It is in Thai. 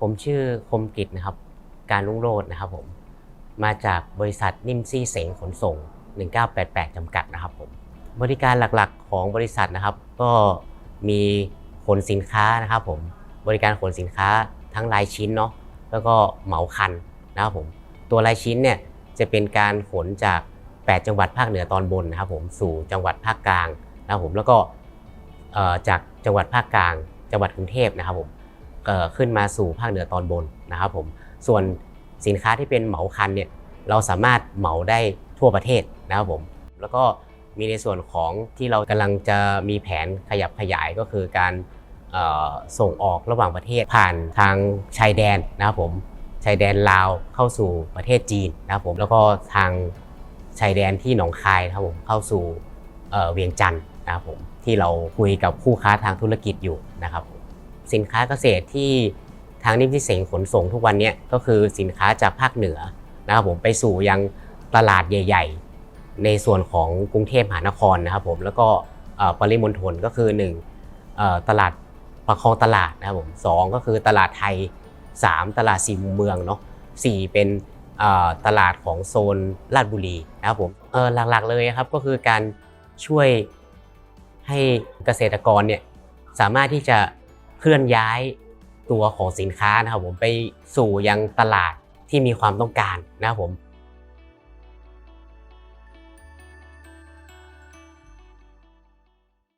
ผมชื่อคมกิจนะครับ การรุ่งโรจน์นะครับผม มาจากบริษัทนิ่มซี่เสงขนส่ง 1988 จำกัดนะครับผม บริการหลักๆของบริษัทนะครับ ก็มีขนสินค้านะครับผม บริการขนสินค้าทั้งรายชิ้นเนาะ แล้วก็เหมาคันนะครับผม ตัวรายชิ้นเนี่ยจะเป็นการขนจาก 8 จังหวัดภาคเหนือตอนบนนะครับผม สู่จังหวัดภาคกลางนะครับผม แล้วก็จากจังหวัดภาคกลาง จังหวัดกรุงเทพนะครับผม ขึ้นมาสู่ภาคเหนือตอนบนนะครับผมส่วนสินค้าที่เป็นเหมาคันเนี่ยเราสามารถเหมาได้ทั่วประเทศนะครับผมแล้วก็มีในส่วนของที่เรากำลังจะมีแผนขยับขยายก็คือการส่งออกระหว่างประเทศผ่านทางชายแดนนะครับผมชายแดนลาวเข้าสู่ประเทศจีนนะครับผมแล้วก็ทางชายแดนที่หนองคายนะครับผมเข้าสู่เวียงจันทร์นะครับผมที่เราคุยกับคู่ค้าทางธุรกิจอยู่นะครับ สินค้าเกษตรที่ทางนิมที่เสงขนส่งทุกวันนี้ก็คือสินค้าจากภาคเหนือนะครับผมไปสู่ยังตลาดใหญ่ ๆ ในส่วนของกรุงเทพมหานครนะครับผมแล้วก็ปริมณฑลก็คือ1เอ่อตลาดประคองตลาดนะครับผมสองก็คือตลาดไทย 3 ตลาดสี่มุมเมืองเนาะสี่เป็นตลาดของโซนลาดบุรีนะครับผมหลักๆเลยครับก็คือการช่วยให้เกษตรกรเนี่ยสามารถที่จะ ลื่อนย้ายตัวของสินค้านะครับผมไปสู่ยังตลาดที่มีความต้องการนะครับผม